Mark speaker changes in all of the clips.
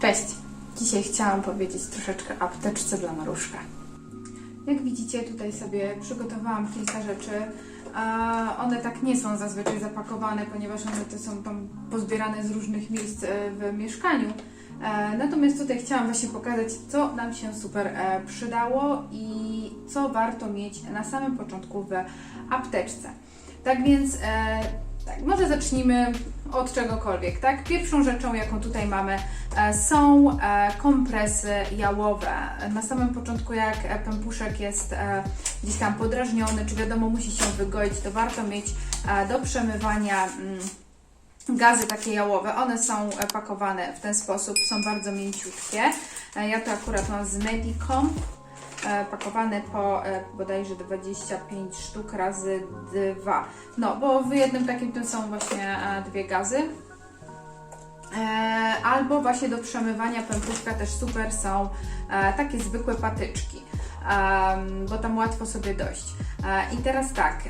Speaker 1: Cześć! Dzisiaj chciałam powiedzieć troszeczkę apteczce dla Maruszka. Jak widzicie, tutaj sobie przygotowałam kilka rzeczy. One tak nie są zazwyczaj zapakowane, ponieważ one te są tam pozbierane z różnych miejsc e, w mieszkaniu. E, Natomiast tutaj chciałam właśnie pokazać, co nam się super e, przydało i co warto mieć na samym początku w apteczce. Tak więc, tak, może zacznijmy od czegokolwiek, tak? Pierwszą rzeczą, jaką tutaj mamy, e, są e, kompresy jałowe. Na samym początku, jak e, pępuszek jest gdzieś tam podrażniony, czy wiadomo, musi się wygoić, to warto mieć do przemywania mm, gazy takie jałowe. One są pakowane w ten sposób, są bardzo mięciutkie. Ja to akurat mam z Medicom. E, Pakowane po e, bodajże 25 sztuk razy 2. No, bo w jednym takim tym są właśnie e, dwie gazy. Albo właśnie do przemywania pępuszka też super są takie zwykłe patyczki, bo tam łatwo sobie dojść. E, I teraz tak,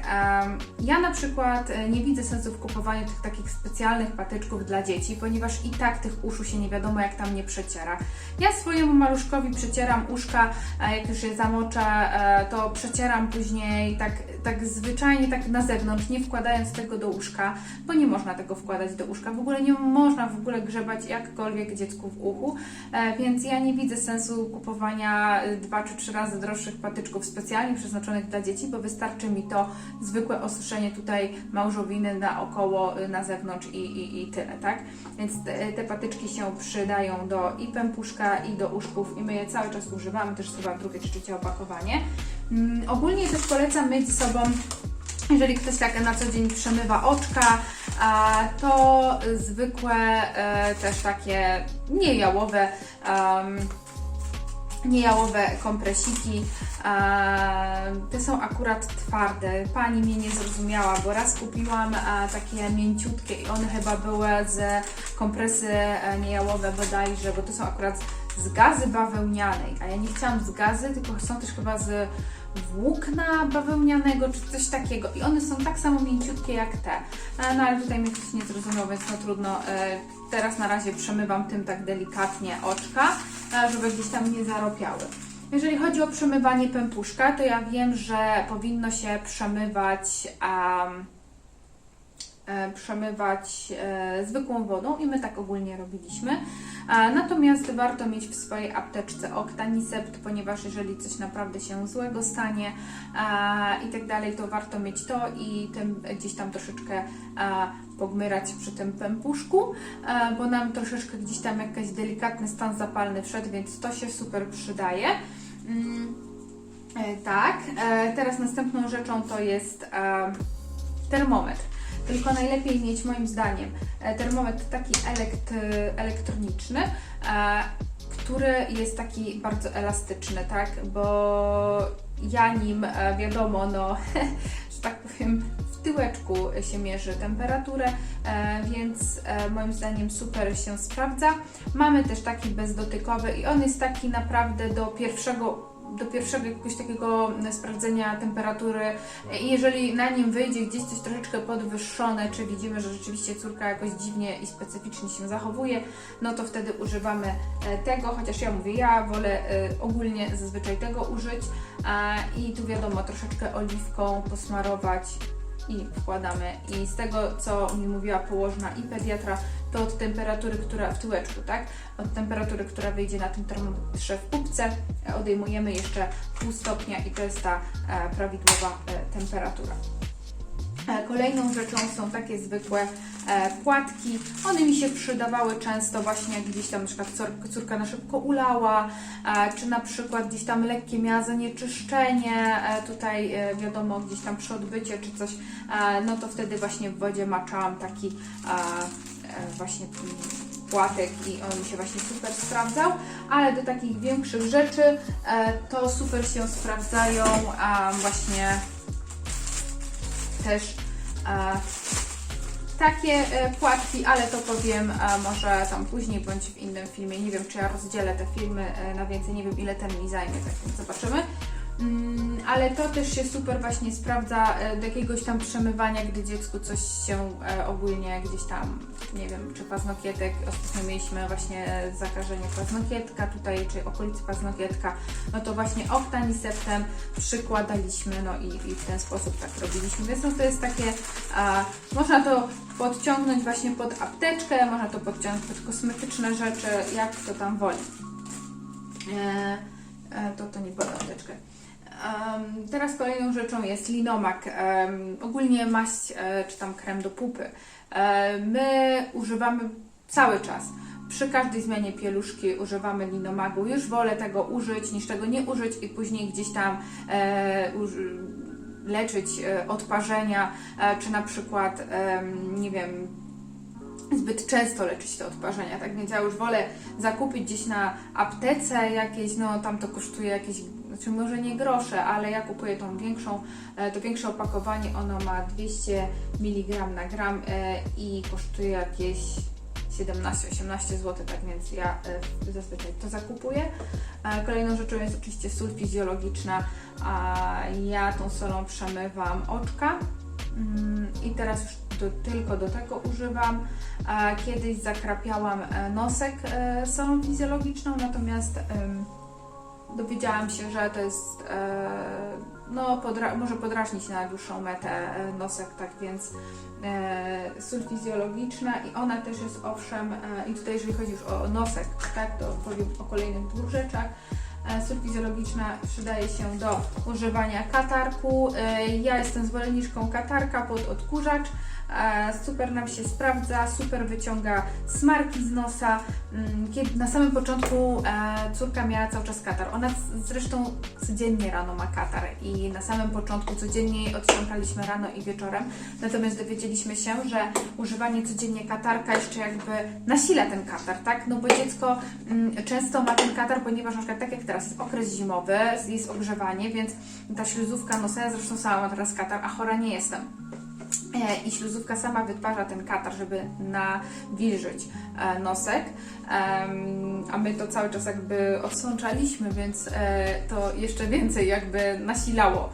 Speaker 1: ja na przykład e, nie widzę sensu w kupowaniu tych takich specjalnych patyczków dla dzieci, ponieważ i tak tych uszu się nie wiadomo jak tam nie przeciera. Ja swojemu maluszkowi przecieram uszka, jak już je zamoczę, e, to przecieram później tak, tak zwyczajnie, tak na zewnątrz, nie wkładając tego do łóżka, bo nie można tego wkładać do łóżka. W ogóle nie można w ogóle grzebać jakkolwiek dziecku w uchu, e, więc ja nie widzę sensu kupowania e, dwa czy trzy razy droższych patyczków specjalnie przeznaczonych dla dzieci, bo wystarczy mi to zwykłe osuszenie tutaj małżowiny naokoło, y, na zewnątrz i, i, i tyle, tak? Więc te, te patyczki się przydają do i pępuszka, i do uszków i my je cały czas używamy, też chyba drugie czy trzecie opakowanie. Mm, ogólnie też polecam mieć ze sobą jeżeli ktoś tak na co dzień przemywa oczka, to zwykłe e, też takie niejałowe, niejałowe kompresiki. Te są akurat twarde. Pani mnie nie zrozumiała, bo raz kupiłam takie mięciutkie i one chyba były z kompresy e, niejałowe bodajże, bo to są akurat z gazy bawełnianej, a ja nie chciałam z gazy, tylko są też chyba z włókna bawełnianego, czy coś takiego. I one są tak samo mięciutkie jak te. E, No ale tutaj mnie ktoś nie zrozumiał, więc no trudno. E, Teraz na razie przemywam tym tak delikatnie oczka, e, żeby gdzieś tam nie zaropiały. Jeżeli chodzi o przemywanie pępuszka, to ja wiem, że powinno się przemywać um, przemywać zwykłą wodą i my tak ogólnie robiliśmy. Natomiast warto mieć w swojej apteczce Octanisept, ponieważ jeżeli coś naprawdę się złego stanie i tak dalej, to warto mieć to i tym gdzieś tam troszeczkę pogmyrać przy tym pępuszku, bo nam troszeczkę gdzieś tam jakiś delikatny stan zapalny wszedł, więc to się super przydaje. Mm, e, tak, e, teraz następną rzeczą to jest termometr. Tylko najlepiej mieć moim zdaniem e, termometr taki elekt, elektroniczny, e, który jest taki bardzo elastyczny, tak? Bo ja nim e, wiadomo, no, że tak powiem, w tyłeczku się mierzy temperaturę, więc moim zdaniem super się sprawdza. Mamy też taki bezdotykowy i on jest taki naprawdę do pierwszego do pierwszego jakiegoś takiego sprawdzenia temperatury i jeżeli na nim wyjdzie gdzieś coś troszeczkę podwyższone, czy widzimy, że rzeczywiście córka jakoś dziwnie i specyficznie się zachowuje, no to wtedy używamy e, tego, chociaż ja mówię, ja wolę e, ogólnie zazwyczaj tego użyć i tu wiadomo, troszeczkę oliwką posmarować i wkładamy. I z tego, co mi mówiła położna i pediatra, to od temperatury, która w tyłeczku, tak? Od temperatury, która wyjdzie na tym termometrze w pupce, odejmujemy jeszcze pół stopnia i to jest ta e, prawidłowa e, temperatura. E, Kolejną rzeczą są takie zwykłe e, płatki. One mi się przydawały często właśnie jak gdzieś tam na przykład cór- córka na szybko ulała, e, czy na przykład gdzieś tam lekkie miała zanieczyszczenie, tutaj wiadomo gdzieś tam przy odbycie czy coś, no to wtedy właśnie w wodzie maczałam taki właśnie płatek i on mi się właśnie super sprawdzał, ale do takich większych rzeczy to super się sprawdzają właśnie też takie e, płatki, ale to powiem e, może tam później bądź w innym filmie. Nie wiem, czy ja rozdzielę te filmy e, na więcej, nie wiem ile ten mi zajmie, tak więc zobaczymy. Ale to też się super właśnie sprawdza e, do jakiegoś tam przemywania, gdy dziecku coś się e, ogólnie gdzieś tam, nie wiem, czy paznokietek, ostatnio mieliśmy właśnie zakażenie paznokietka tutaj, czy okolicy paznokietka, no to właśnie oktaniseptem przykładaliśmy, no i, i w ten sposób tak robiliśmy, więc no to jest takie, a, można to podciągnąć właśnie pod apteczkę, można to podciągnąć pod kosmetyczne rzeczy, jak to tam woli. E, e, to to nie była apteczkę. Teraz kolejną rzeczą jest linomak, ogólnie maść e, czy tam krem do pupy. E, my używamy cały czas. Przy każdej zmianie pieluszki używamy linomagu. Już wolę tego użyć niż tego nie użyć i później gdzieś tam e, leczyć odparzenia, czy na przykład, nie wiem, zbyt często leczyć te odparzenia, tak więc ja już wolę zakupić gdzieś na aptece jakieś, no tam to kosztuje jakieś, znaczy może nie grosze, ale ja kupuję tą większą, e, to większe opakowanie, ono ma 200 mg na gram e, i kosztuje jakieś 17-18 zł, tak więc ja e, zazwyczaj to zakupuję. Kolejną rzeczą jest oczywiście sól fizjologiczna, a ja tą solą przemywam oczka Mm, i teraz już tylko do tego używam. Kiedyś zakrapiałam nosek solą fizjologiczną, natomiast dowiedziałam się, że to jest e, no, podra- może podrażnić na dłuższą metę e, nosek, tak więc e, sól fizjologiczna i ona też jest owszem, e, i tutaj jeżeli chodzi już o nosek, tak, to powiem o kolejnych dwóch rzeczach. E, Sól fizjologiczna przydaje się do używania katarku. Ja jestem zwolenniczką katarka pod odkurzacz. E, Super nam się sprawdza, super wyciąga smarki z nosa. Mm, Kiedy na samym początku e, córka miała cały czas katar. Ona zresztą codziennie rano ma katar i na samym początku codziennie jej odciągaliśmy rano i wieczorem. Natomiast dowiedzieliśmy się, że używanie codziennie katarka jeszcze jakby nasila ten katar, tak? No bo dziecko mm, często ma ten katar, ponieważ na przykład tak jak teraz jest okres zimowy, jest ogrzewanie, więc ta śluzówka nosa, ja zresztą sama mam teraz katar, a chora nie jestem. E, I śluzówka sama wytwarza ten katar, żeby nawilżyć e, nosek, a my to cały czas jakby odsączaliśmy, więc e, to jeszcze więcej jakby nasilało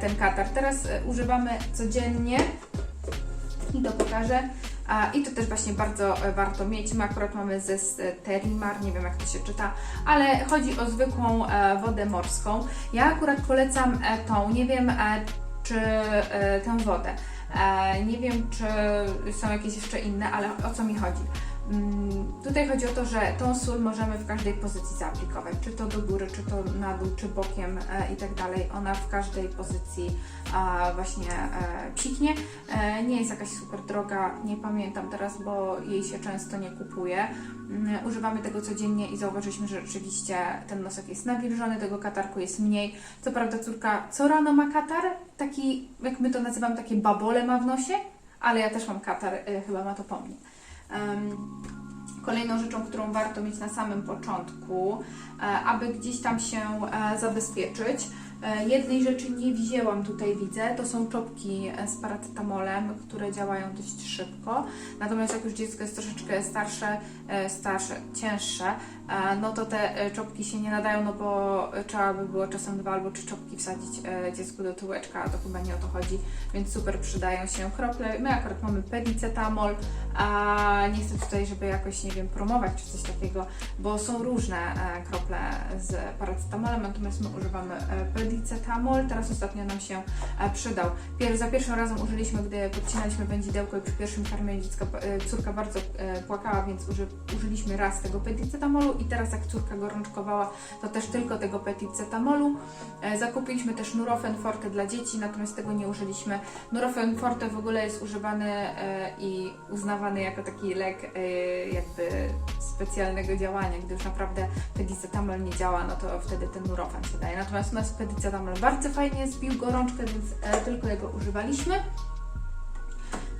Speaker 1: ten katar. Teraz używamy codziennie i to pokażę. I to też właśnie bardzo warto mieć. My akurat mamy ze z e, Terimar, nie wiem jak to się czyta, ale chodzi o zwykłą wodę morską. Ja akurat polecam tą, nie wiem czy e, tę wodę. E, nie wiem, czy są jakieś jeszcze inne, ale o co mi chodzi? Mm, Tutaj chodzi o to, że tą sól możemy w każdej pozycji zaaplikować, czy to do góry, czy to na dół, czy bokiem e, i tak dalej. Ona w każdej pozycji właśnie e, psiknie. E, nie jest jakaś super droga, nie pamiętam teraz, bo jej się często nie kupuje. Mm, Używamy tego codziennie i zauważyliśmy, że rzeczywiście ten nosek jest nawilżony, tego katarku jest mniej. Co prawda córka co rano ma katar, taki, jak my to nazywamy, takie babole ma w nosie, ale ja też mam katar, e, chyba ma to po mnie. Kolejną rzeczą, którą warto mieć na samym początku, e, aby gdzieś tam się e, zabezpieczyć. E, Jednej rzeczy nie wzięłam tutaj, widzę, to są czopki z paracetamolem, które działają dość szybko. Natomiast jak już dziecko jest troszeczkę starsze, starsze, cięższe, no to te e, czopki się nie nadają, no bo e, trzeba by było czasem dwa albo trzy czopki wsadzić e, dziecku do tyłeczka, a to chyba nie o to chodzi, więc super przydają się krople. My akurat mamy pedicetamol, a nie chcę tutaj, żeby jakoś, nie wiem, promować czy coś takiego, bo są różne e, krople z paracetamolem, natomiast my używamy e, pedicetamol. Teraz ostatnio nam się e, przydał. Za pierwszym razem użyliśmy, gdy podcinaliśmy wędzidełko i przy pierwszym karmieniu dziecka e, córka bardzo e, płakała, więc uży, użyliśmy raz tego pedicetamolu i teraz jak córka gorączkowała, to też tylko tego pedicetamolu. E, zakupiliśmy też Nurofen Forte dla dzieci, natomiast tego nie użyliśmy. Nurofen Forte w ogóle jest używany e, i uznawany jako taki lek e, jakby specjalnego działania, gdy już naprawdę pedicetamol nie działa, no to wtedy ten Nurofen się daje. Natomiast u nas pedicetamol bardzo fajnie zbił gorączkę, więc tylko jego używaliśmy.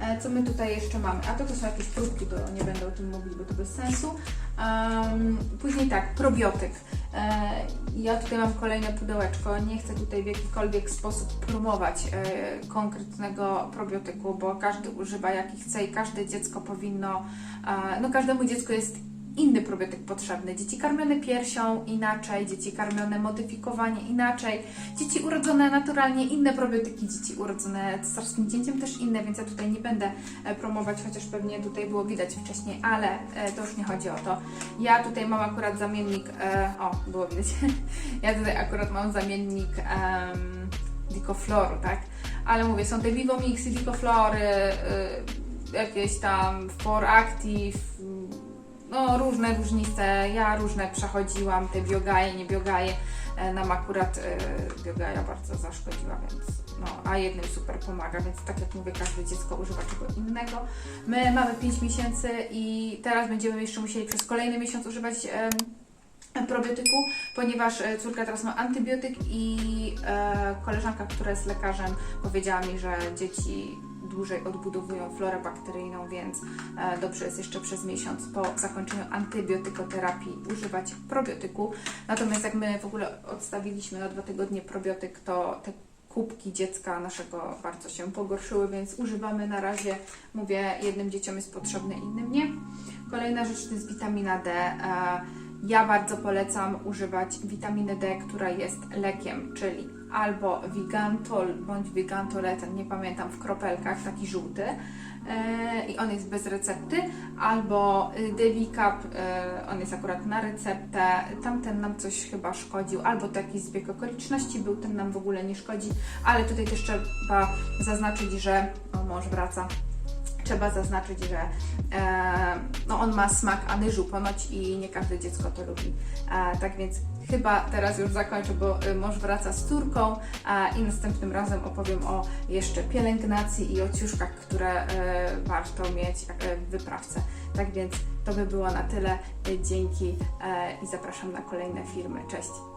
Speaker 1: E, Co my tutaj jeszcze mamy? A to to są jakieś próbki, to nie będę o tym mówić, bo to bez sensu. Em, później tak, probiotyk. E, ja tutaj mam kolejne pudełeczko. Nie chcę tutaj w jakikolwiek sposób promować e, konkretnego probiotyku, bo każdy używa jaki chce i każde dziecko powinno, e, no każdemu dziecku jest inny probiotyk potrzebny. Dzieci karmione piersią inaczej, dzieci karmione modyfikowanie inaczej, dzieci urodzone naturalnie inne probiotyki, dzieci urodzone cesarskim cięciem też inne, więc ja tutaj nie będę e, promować, chociaż pewnie tutaj było widać wcześniej, ale e, to już nie chodzi o to. Ja tutaj mam akurat zamiennik, e, o, było widać, ja tutaj akurat mam zamiennik em, Dicofloru, tak? Ale mówię, są te Vivomixy, Dicoflory, y, jakieś tam For Active, no różne różnice, ja różne przechodziłam, te biogaje, nie biogaje, e, nam akurat y, biogaja bardzo zaszkodziła, więc no, a jednym super pomaga, więc tak jak mówię, każde dziecko używa czego innego. My mamy 5 miesięcy i teraz będziemy jeszcze musieli przez kolejny miesiąc używać probiotyku, ponieważ e, córka teraz ma antybiotyk i koleżanka, która jest lekarzem, powiedziała mi, że dzieci dłużej odbudowują florę bakteryjną, więc e, dobrze jest jeszcze przez miesiąc po zakończeniu antybiotykoterapii używać probiotyku. Natomiast jak my w ogóle odstawiliśmy na dwa tygodnie probiotyk, to te kubki dziecka naszego bardzo się pogorszyły, więc używamy na razie, mówię, jednym dzieciom jest potrzebny, innym nie. Kolejna rzecz to jest witamina D. Ja bardzo polecam używać witaminy D, która jest lekiem, czyli albo Vigantol bądź Vigantoleten, nie pamiętam, w kropelkach, taki żółty e, i on jest bez recepty, albo y, Devicap, e, on jest akurat na receptę, tamten nam coś chyba szkodził, albo taki zbieg okoliczności był, ten nam w ogóle nie szkodzi, ale tutaj też trzeba zaznaczyć, że o, mąż wraca, trzeba zaznaczyć, że e, no on ma smak anyżu ponoć i nie każde dziecko to lubi. E, tak więc chyba teraz już zakończę, bo y, mąż wraca z córką e, i następnym razem opowiem o jeszcze pielęgnacji i o ciuszkach, które e, warto mieć e, w wyprawce. Tak więc to by było na tyle. E, Dzięki e, i zapraszam na kolejne filmy. Cześć!